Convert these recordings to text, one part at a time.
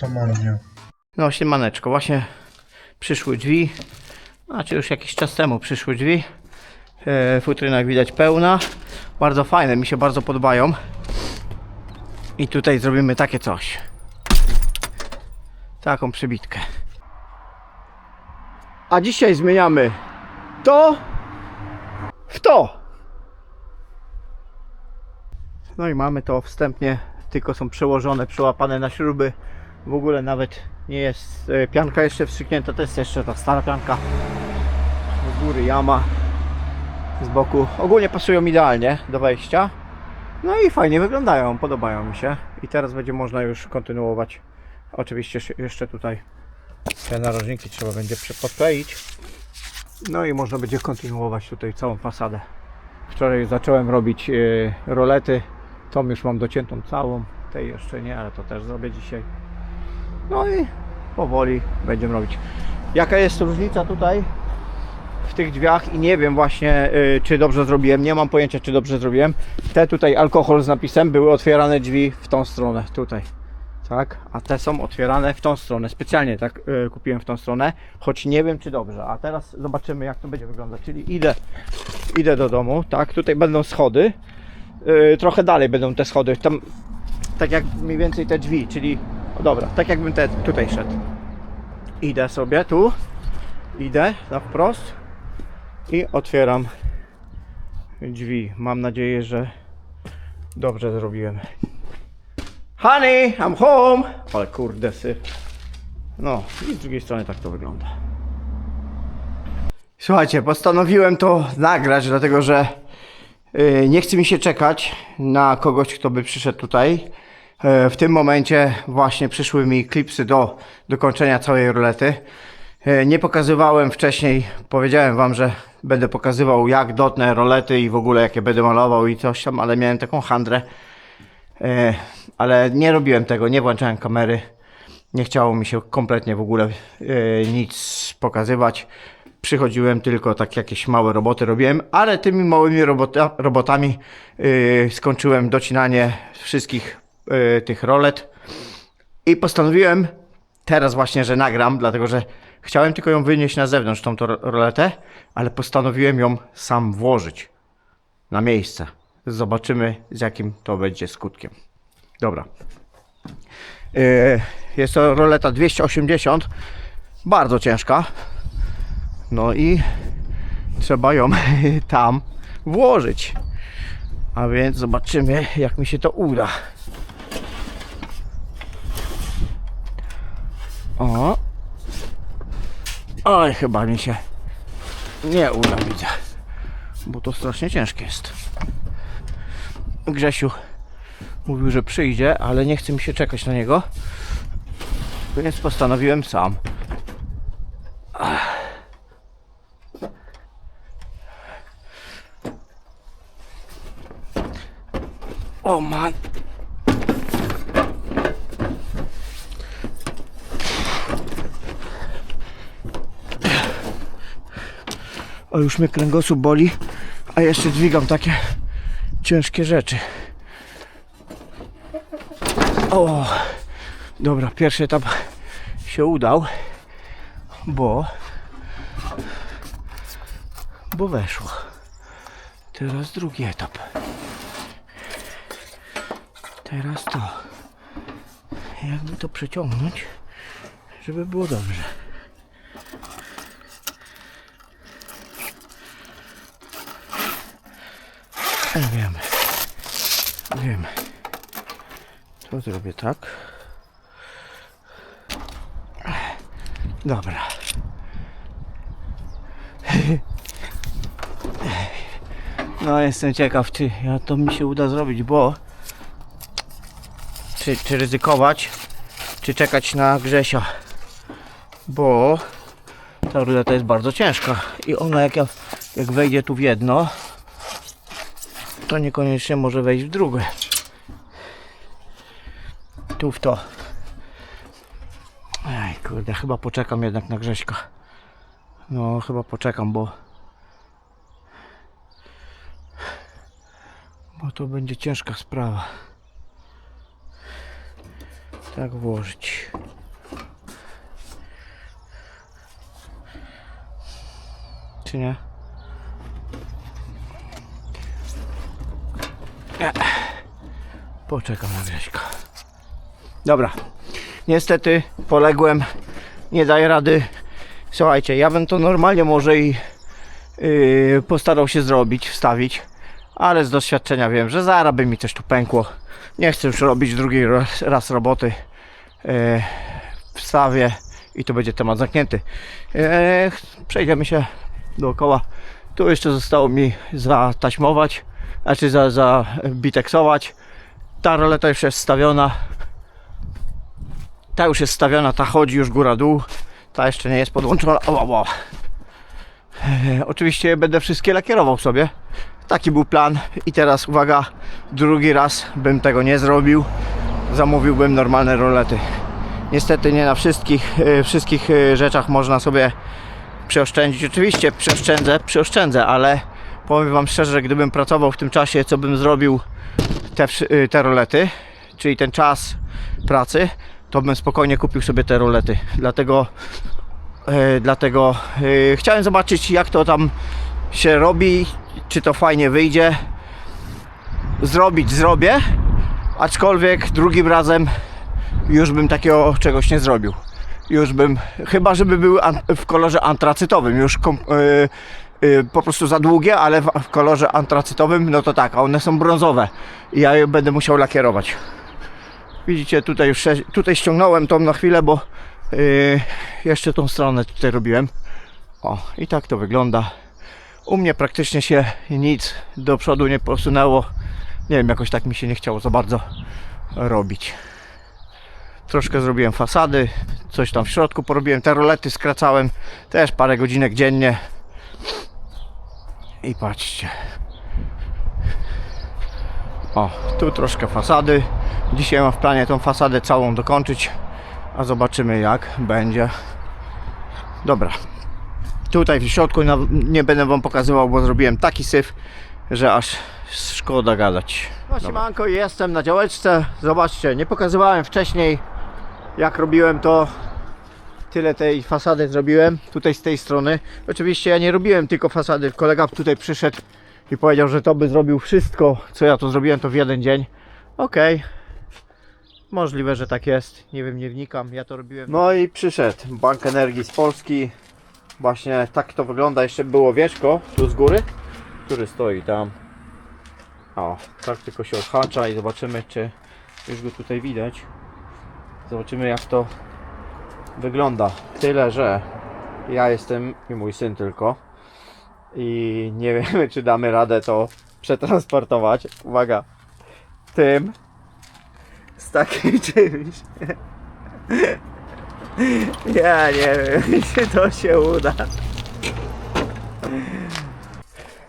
to marnie. No, siemaneczko, właśnie przyszły drzwi. Znaczy już jakiś czas temu przyszły drzwi. E, futryna widać pełna. Bardzo fajne, mi się bardzo podobają. I tutaj zrobimy takie coś. Taką przybitkę. A dzisiaj zmieniamy to w to. No i mamy to wstępnie, tylko są przełożone, przełapane na śruby. W ogóle nawet nie jest e, pianka jeszcze wstrzyknięta, to jest jeszcze ta stara pianka. Z góry jama, z boku. Ogólnie pasują idealnie do wejścia. No i fajnie wyglądają, podobają mi się. I teraz będzie można już kontynuować. Oczywiście jeszcze- tutaj te narożniki trzeba będzie podkleić. No i można będzie kontynuować tutaj całą fasadę. Wczoraj zacząłem robić e, rolety. Tą już mam dociętą całą. Tej jeszcze nie, ale to też zrobię dzisiaj. No i powoli będziemy robić. Jaka jest różnica tutaj w tych drzwiach i nie wiem właśnie y, czy dobrze zrobiłem, nie mam pojęcia czy dobrze zrobiłem. Te tutaj alkohol z napisem były otwierane drzwi w tą stronę, tutaj. Tak, a te są otwierane w tą stronę. Specjalnie tak y, kupiłem w tą stronę, choć nie wiem czy dobrze. A teraz zobaczymy jak to będzie wyglądać. Czyli idę, idę do domu, tak, tutaj będą schody. Y, trochę dalej będą te schody. Tam tak jak mniej więcej te drzwi, czyli dobra, tak jakbym te, tutaj szedł. Idę sobie tu, idę na wprost i otwieram drzwi. Mam nadzieję, że dobrze zrobiłem. Honey, I'm home! Ale kurde sy. No, i z drugiej strony tak to wygląda. Słuchajcie, postanowiłem to nagrać, dlatego że Yy, Nie chce mi się czekać na kogoś, kto by przyszedł tutaj. Yy, W tym momencie właśnie przyszły mi klipsy do dokończenia całej rolety. Yy, Nie pokazywałem wcześniej, powiedziałem wam, że będę pokazywał jak dotnę rolety i w ogóle jakie będę malował i coś tam, ale miałem taką handrę. Yy, Ale nie robiłem tego, nie włączałem kamery. Nie chciało mi się kompletnie w ogóle nic pokazywać. Przychodziłem tylko tak jakieś małe roboty robiłem, ale tymi małymi robota, robotami skończyłem docinanie wszystkich tych rolet i postanowiłem teraz właśnie, że nagram, dlatego że chciałem tylko ją wynieść na zewnątrz, tą roletę, ale postanowiłem ją sam włożyć na miejsce. Zobaczymy z jakim to będzie skutkiem. Dobra. Yy, jest to roleta 280, bardzo ciężka. No i trzeba ją tam włożyć. A więc zobaczymy, jak mi się to uda. O. Oj, chyba mi się nie uda, widzę. Bo to strasznie ciężkie jest. Grzesiu mówił, że przyjdzie, ale nie chce mi się czekać na niego. Więc postanowiłem sam. O man. Już mnie kręgosłup boli, a jeszcze dźwigam takie ciężkie rzeczy. O, dobra, pierwszy etap się udał, bo bo weszło. Teraz drugi etap. Teraz to. Jakby to przeciągnąć, żeby było dobrze. Wiem. Wiem. To zrobię tak. Dobra. No jestem ciekaw, czy ja to mi się uda zrobić, bo czy, czy ryzykować, czy czekać na Grzesia, bo ta ruleta jest bardzo ciężka i ona jak, ja, jak wejdzie tu w jedno, to niekoniecznie może wejść w drugie. Tu w to. Ej, kurde, chyba poczekam jednak na Grześka. No, chyba poczekam, bo... Bo to będzie ciężka sprawa. Tak włożyć. Czy nie? Poczekam na Grześka. Dobra. Niestety poległem. Nie daję rady. Słuchajcie, ja bym to normalnie może i yy, postarał się zrobić, wstawić. Ale z doświadczenia wiem, że zaraz by mi coś tu pękło. Nie chcę już robić drugi raz, raz roboty. Yy, wstawię i to będzie temat zamknięty. Yy, przejdziemy się dookoła. Tu jeszcze zostało mi zataśmować, znaczy za, za biteksować. Ta roleta już jest stawiona. Ta już jest stawiona, ta chodzi już góra-dół. Ta jeszcze nie jest podłączona. O, o, o. E, Oczywiście będę wszystkie lakierował sobie. Taki był plan. I teraz uwaga, drugi raz bym tego nie zrobił. Zamówiłbym normalne rolety. Niestety nie na wszystkich, e, wszystkich e, rzeczach można sobie przeoszczędzić. Oczywiście przeoszczędzę, przeoszczędzę, ale powiem Wam szczerze, że gdybym pracował w tym czasie, co bym zrobił te, y, te rolety, czyli ten czas pracy, to bym spokojnie kupił sobie te rolety. Dlatego, e, dlatego e, chciałem zobaczyć, jak to tam się robi, czy to fajnie wyjdzie. Zrobić zrobię, aczkolwiek drugim razem już bym takiego czegoś nie zrobił. Już bym, chyba żeby były w kolorze antracytowym, już e, po prostu za długie, ale w, kolorze antracytowym, no to tak, a one są brązowe i ja je będę musiał lakierować. Widzicie, tutaj już tutaj ściągnąłem tą na chwilę, bo yy, jeszcze tą stronę tutaj robiłem. O, i tak to wygląda. U mnie praktycznie się nic do przodu nie posunęło. Nie wiem, jakoś tak mi się nie chciało za bardzo robić. Troszkę zrobiłem fasady, coś tam w środku porobiłem. Te rolety skracałem też parę godzinek dziennie. I patrzcie. O, tu troszkę fasady. Dzisiaj mam w planie tą fasadę całą dokończyć, a zobaczymy jak będzie. Dobra. Tutaj w środku nie będę Wam pokazywał, bo zrobiłem taki syf, że aż szkoda gadać. No siemanko, jestem na działeczce. Zobaczcie, nie pokazywałem wcześniej jak robiłem to. Tyle tej fasady zrobiłem, tutaj z tej strony. Oczywiście ja nie robiłem tylko fasady, kolega tutaj przyszedł i powiedział, że to by zrobił wszystko, co ja tu zrobiłem, to w jeden dzień. Okej. Możliwe, że tak jest. Nie wiem, nie wnikam. Ja to robiłem. No i przyszedł Bank Energii z Polski. Właśnie tak to wygląda. Jeszcze było wieszko tu z góry, który stoi tam. O, tak tylko się odhacza i zobaczymy, czy już go tutaj widać. Zobaczymy, jak to wygląda. Tyle, że ja jestem i mój syn tylko. I nie wiemy, czy damy radę to przetransportować. Uwaga, tym z takim czymś. Ja nie wiem, czy to się uda.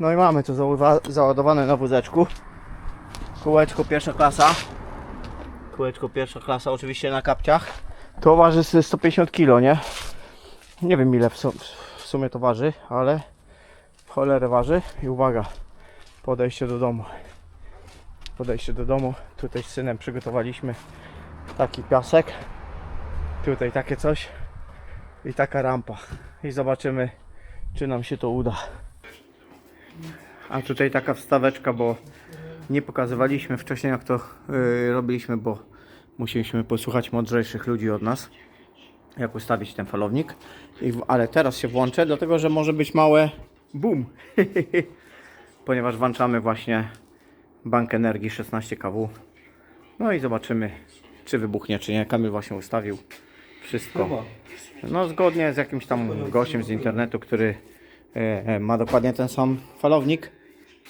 No i mamy załowa- załadowane na wózeczku. Kółeczko pierwsza klasa. Kółeczko pierwsza klasa, oczywiście na kapciach. To waży ze 150 kg, nie? Nie wiem ile w, su- w sumie to waży, ale cholerę waży. I uwaga, podejście do domu. Podejście do domu. Tutaj z synem przygotowaliśmy taki piasek. Tutaj takie coś. I taka rampa. I zobaczymy, czy nam się to uda. A tutaj taka wstaweczka, bo nie pokazywaliśmy wcześniej jak to yy, robiliśmy, bo musieliśmy posłuchać mądrzejszych ludzi od nas, jak ustawić ten falownik. I, ale teraz się włączę, dlatego że może być małe boom. Ponieważ włączamy właśnie bank energii 16 kW. No i zobaczymy, czy wybuchnie, czy nie. Kamil właśnie ustawił wszystko. No zgodnie z jakimś tam gościem z internetu, który e, e, ma dokładnie ten sam falownik.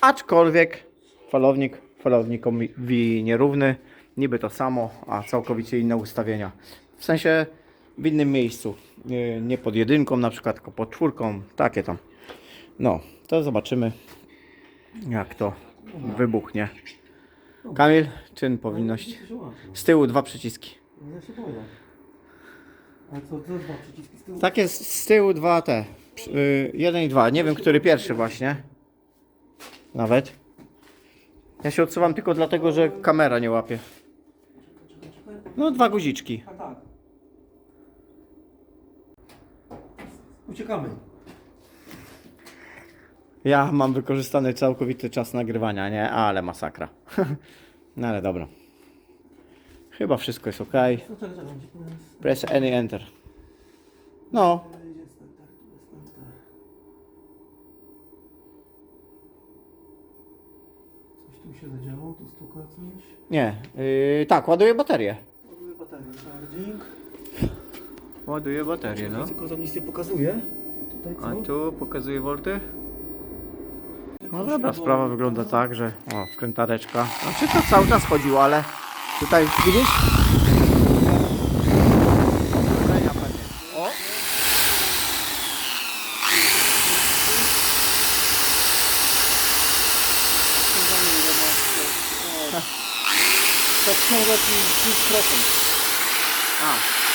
Aczkolwiek falownik falownikowi nierówny. Niby to samo, a całkowicie inne ustawienia. W sensie w innym miejscu. Nie, pod jedynką na przykład, tylko pod czwórką. Takie tam. No, to zobaczymy jak to wybuchnie. Kamil, czyn powinność. Z tyłu dwa przyciski. Ja się boję. Ale co, dwa przyciski z tyłu? Takie z, z tyłu dwa te. Y, jeden i dwa. Nie wiem, który pierwszy właśnie. Nawet. Ja się odsuwam tylko dlatego, że kamera nie łapie. No, dwa guziczki. Tak, tak. Uciekamy. Ja mam wykorzystany całkowity czas nagrywania, nie? Ale masakra. No ale dobra. Chyba wszystko jest ok. No czekaj, czekaj? Press any enter. No. Coś tu się zadziało, tu stuka coś. nie. Yy, tak, ładuję baterię. Baterię, charging. Ładuję baterię, no. Tylko pokazuje. Tutaj co? A tu pokazuję volty. No dobra, sprawa wygląda tak, że o, wkrętareczka. Znaczy to cały czas chodziło, ale tutaj widzisz? O! Tak ciągle 5%. A,